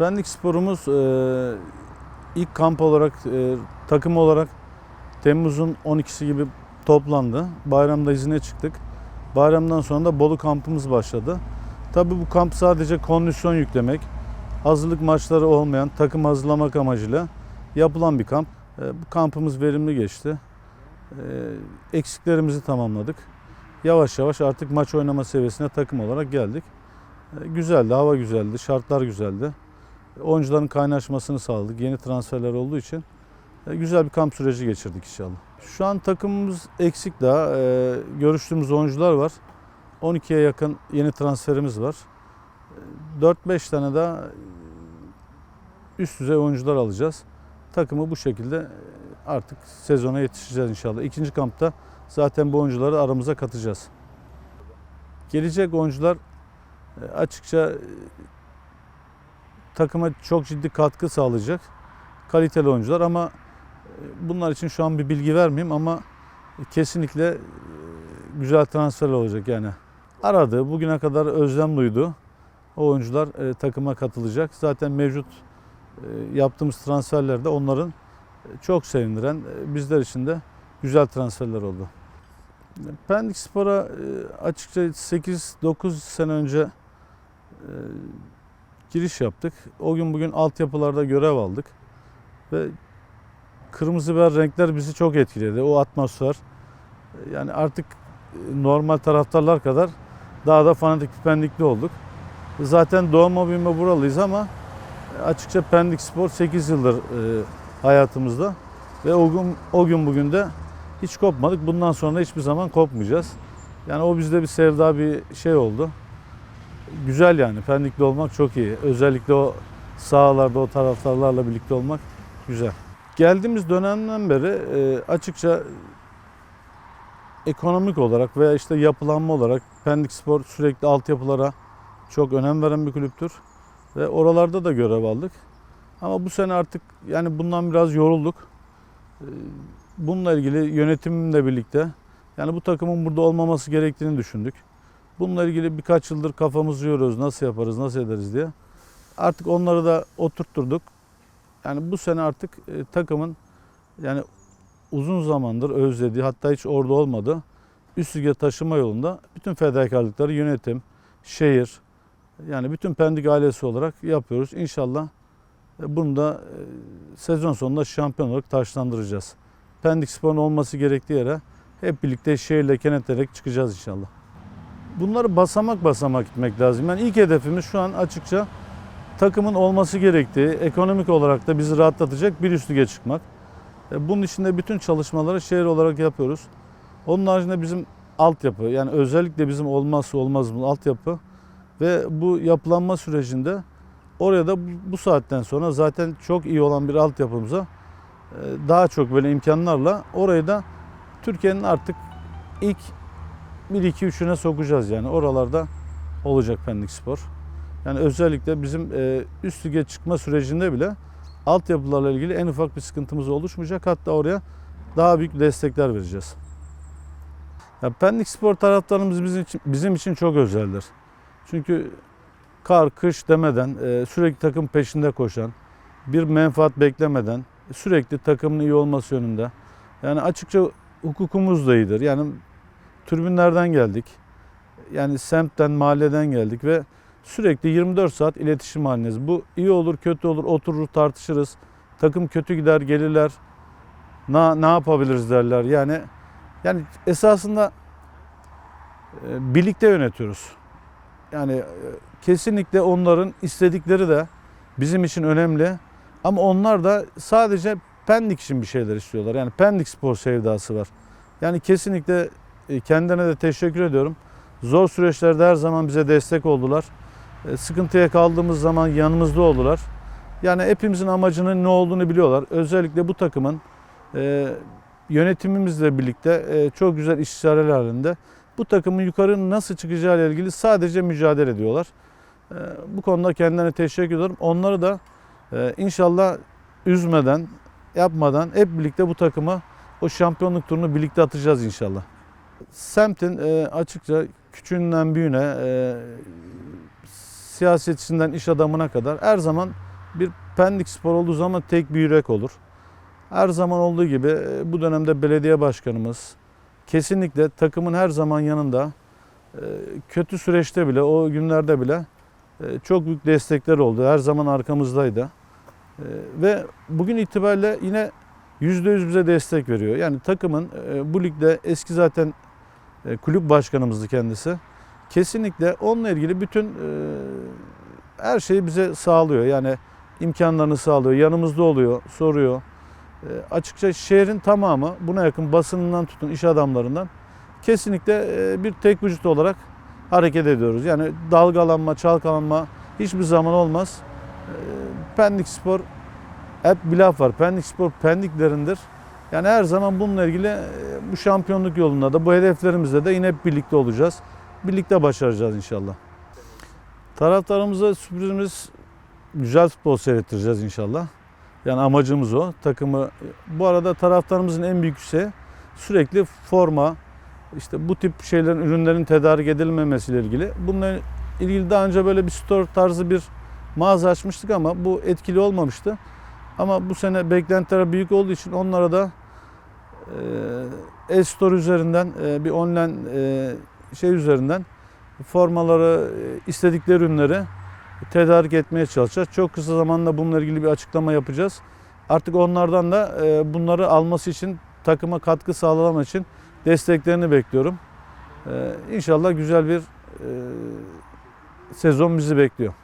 Pendik sporumuz e, ilk kamp olarak, e, takım olarak Temmuz'un 12'si gibi toplandı. Bayramda izine çıktık. Bayramdan sonra da Bolu kampımız başladı. Tabii bu kamp sadece kondisyon yüklemek, hazırlık maçları olmayan takım hazırlamak amacıyla yapılan bir kamp. E, bu kampımız verimli geçti. E, eksiklerimizi tamamladık. Yavaş yavaş artık maç oynama seviyesine takım olarak geldik. E, güzeldi, hava güzeldi, şartlar güzeldi. Oyuncuların kaynaşmasını sağladık. Yeni transferler olduğu için e, güzel bir kamp süreci geçirdik inşallah. Şu an takımımız eksik daha. E, görüştüğümüz oyuncular var. 12'ye yakın yeni transferimiz var. E, 4-5 tane daha üst düzey oyuncular alacağız. Takımı bu şekilde e, artık sezona yetişeceğiz inşallah. İkinci kampta zaten bu oyuncuları aramıza katacağız. Gelecek oyuncular e, açıkça e, takıma çok ciddi katkı sağlayacak kaliteli oyuncular ama e, bunlar için şu an bir bilgi vermeyeyim ama kesinlikle e, güzel transferler olacak yani. Aradı, bugüne kadar özlem duydu. O oyuncular e, takıma katılacak. Zaten mevcut e, yaptığımız transferler de onların e, çok sevindiren, e, bizler için de güzel transferler oldu. Pendik Spor'a e, açıkça 8-9 sene önce e, giriş yaptık. O gün bugün altyapılarda görev aldık. Ve kırmızı biber renkler bizi çok etkiledi. O atmosfer. Yani artık e, normal taraftarlar kadar daha da fanatik pendikli olduk. Zaten doğma büyüme buralıyız ama e, açıkça Pendik Spor 8 yıldır e, hayatımızda. Ve o gün, o gün bugün de hiç kopmadık. Bundan sonra hiçbir zaman kopmayacağız. Yani o bizde bir sevda bir şey oldu. Güzel yani Pendikli olmak çok iyi. Özellikle o sahalarda o taraftarlarla birlikte olmak güzel. Geldiğimiz dönemden beri e, açıkça ekonomik olarak veya işte yapılanma olarak Pendik Spor sürekli altyapılara çok önem veren bir kulüptür. Ve oralarda da görev aldık. Ama bu sene artık yani bundan biraz yorulduk. E, Bununla ilgili yönetimimle birlikte yani bu takımın burada olmaması gerektiğini düşündük. Bununla ilgili birkaç yıldır kafamızı yoruyoruz. Nasıl yaparız, nasıl ederiz diye. Artık onları da oturtturduk. Yani bu sene artık e, takımın yani uzun zamandır özlediği hatta hiç orada olmadı. Üst lige taşıma yolunda bütün fedakarlıkları yönetim, şehir yani bütün Pendik ailesi olarak yapıyoruz. İnşallah e, bunu da e, sezon sonunda şampiyon olarak taşlandıracağız. Pendik Spor'un olması gerektiği yere hep birlikte şehirle kenetlenerek çıkacağız inşallah. Bunları basamak basamak gitmek lazım. Yani ilk hedefimiz şu an açıkça takımın olması gerektiği, ekonomik olarak da bizi rahatlatacak bir üst lige çıkmak. E, Bunun için de bütün çalışmaları şehir olarak yapıyoruz. Onun haricinde bizim altyapı, yani özellikle bizim olmazsa olmazımız altyapı ve bu yapılanma sürecinde oraya da bu- saatten sonra zaten çok iyi olan bir altyapımıza e, daha çok böyle imkanlarla orayı da Türkiye'nin artık ilk 1-2-3'üne sokacağız yani. Oralarda olacak Pendik Spor. Yani özellikle bizim e, üst lige çıkma sürecinde bile altyapılarla ilgili en ufak bir sıkıntımız oluşmayacak. Hatta oraya daha büyük destekler vereceğiz. Ya Pendik Spor taraftarımız bizim için, bizim için çok özeldir. Çünkü kar, kış demeden e, sürekli takım peşinde koşan, bir menfaat beklemeden sürekli takımın iyi olması yönünde. Yani açıkça hukukumuz da iyidir. Yani tribünlerden geldik. Yani semtten, mahalleden geldik ve sürekli 24 saat iletişim halindeyiz. Bu iyi olur, kötü olur, oturur tartışırız. Takım kötü gider, gelirler. Ne, ne yapabiliriz derler. Yani yani esasında e, birlikte yönetiyoruz. Yani e, kesinlikle onların istedikleri de bizim için önemli. Ama onlar da sadece Pendik için bir şeyler istiyorlar. Yani Pendik spor sevdası var. Yani kesinlikle kendilerine de teşekkür ediyorum. Zor süreçlerde her zaman bize destek oldular. E, Sıkıntıya kaldığımız zaman yanımızda oldular. Yani hepimizin amacının ne olduğunu biliyorlar. Özellikle bu takımın e, yönetimimizle birlikte e, çok güzel istişareler halinde bu takımın yukarı nasıl çıkacağı ile ilgili sadece mücadele ediyorlar. E, Bu konuda kendilerine teşekkür ediyorum. Onları da e, inşallah üzmeden, yapmadan hep birlikte bu takıma o şampiyonluk turunu birlikte atacağız inşallah. Semtin e, açıkça küçüğünden büyüğüne, e, siyasetçisinden iş adamına kadar her zaman Bir Pendik Spor olduğu zaman tek bir yürek olur. Her zaman olduğu gibi e, bu dönemde belediye başkanımız kesinlikle takımın her zaman yanında e, kötü süreçte bile o günlerde bile e, çok büyük destekler oldu. Her zaman arkamızdaydı. Ve bugün itibariyle yine %100 bize destek veriyor. Yani takımın bu ligde eski zaten e, kulüp başkanımızdı kendisi. Kesinlikle onunla ilgili bütün e, her şeyi bize sağlıyor. Yani imkanlarını sağlıyor, yanımızda oluyor, soruyor. E, açıkça şehrin tamamı buna yakın basınından tutun iş adamlarından kesinlikle e, bir tek vücut olarak hareket ediyoruz. Yani dalgalanma, çalkalanma hiçbir zaman olmaz. E, Pendik Spor hep bir laf var. Pendik Spor pendiklerindir. Yani her zaman bununla ilgili e, bu şampiyonluk yolunda da bu hedeflerimizde de yine hep birlikte olacağız. Birlikte başaracağız inşallah. Taraftarımıza sürprizimiz güzel futbol seyrettireceğiz inşallah. Yani amacımız o. Takımı bu arada taraftarımızın en büyük şeyi sürekli forma, işte bu tip şeylerin ürünlerin tedarik edilmemesiyle ilgili. Bununla ilgili daha önce böyle bir store tarzı bir mağaza açmıştık ama bu etkili olmamıştı. Ama bu sene beklentiler büyük olduğu için onlara da e-store üzerinden e, bir online e, şey üzerinden formaları, e, istedikleri ürünleri tedarik etmeye çalışacağız. Çok kısa zamanda bununla ilgili bir açıklama yapacağız. Artık onlardan da bunları alması için takıma katkı sağlamak için desteklerini bekliyorum. E, İnşallah güzel bir sezon bizi bekliyor.